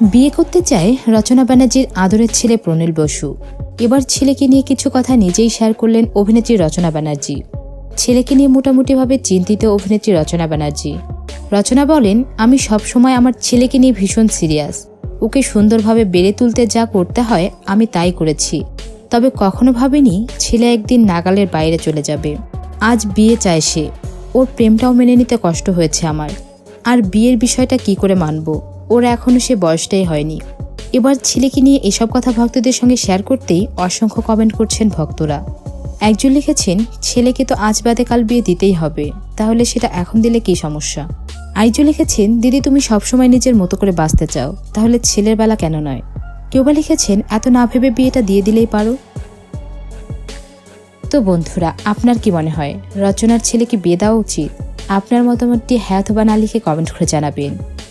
বিয়ে করতে চায় রচনা ব্যানার্জির আদরের ছেলে প্রনীল বসু। এবার ছেলেকে নিয়ে কিছু কথা নিজেই শেয়ার করলেন অভিনেত্রী রচনা ব্যানার্জি। ছেলেকে নিয়ে মোটামুটিভাবে চিন্তিত অভিনেত্রী রচনা ব্যানার্জি। রচনা বলেন, আমি সবসময় আমার ছেলেকে নিয়ে ভীষণ সিরিয়াস। ওকে সুন্দরভাবে বেড়ে তুলতে যা করতে হয়, আমি তাই করেছি। তবে কখনো ভাবিনি ছেলে একদিন নাগালের বাইরে চলে যাবে। আজ বিয়ে চায় সে। ওর প্রেমটাও মেনে নিতে কষ্ট হয়েছে আমার। আর বিয়ের বিষয়টা কি করে মানব? ওর এখনও সে বয়সটাই হয়নি। এবার ছেলেকে নিয়ে এসব কথা ভক্তদের সঙ্গে শেয়ার করতেই অসংখ্য কমেন্ট করছেন ভক্তরা। একজন লিখেছেন, ছেলেকে তো আজ বাদে কাল বিয়ে দিতেই হবে, তাহলে সেটা এখন দিলে কি সমস্যা? আইজু লিখেছেন, দিদি তুমি সবসময় নিজের মতো করে বাঁচতে চাও, তাহলে ছেলের বেলা কেন নয়? কেউ বা লিখেছেন, এত না ভেবে বিয়েটা দিয়ে দিলেই পারো? তো বন্ধুরা, আপনার কি মনে হয়? রচনার ছেলেকে বিয়ে দেওয়া উচিত? আপনার মতামতটি হ্যাঁ অথবা না লিখে কমেন্ট করে জানাবেন।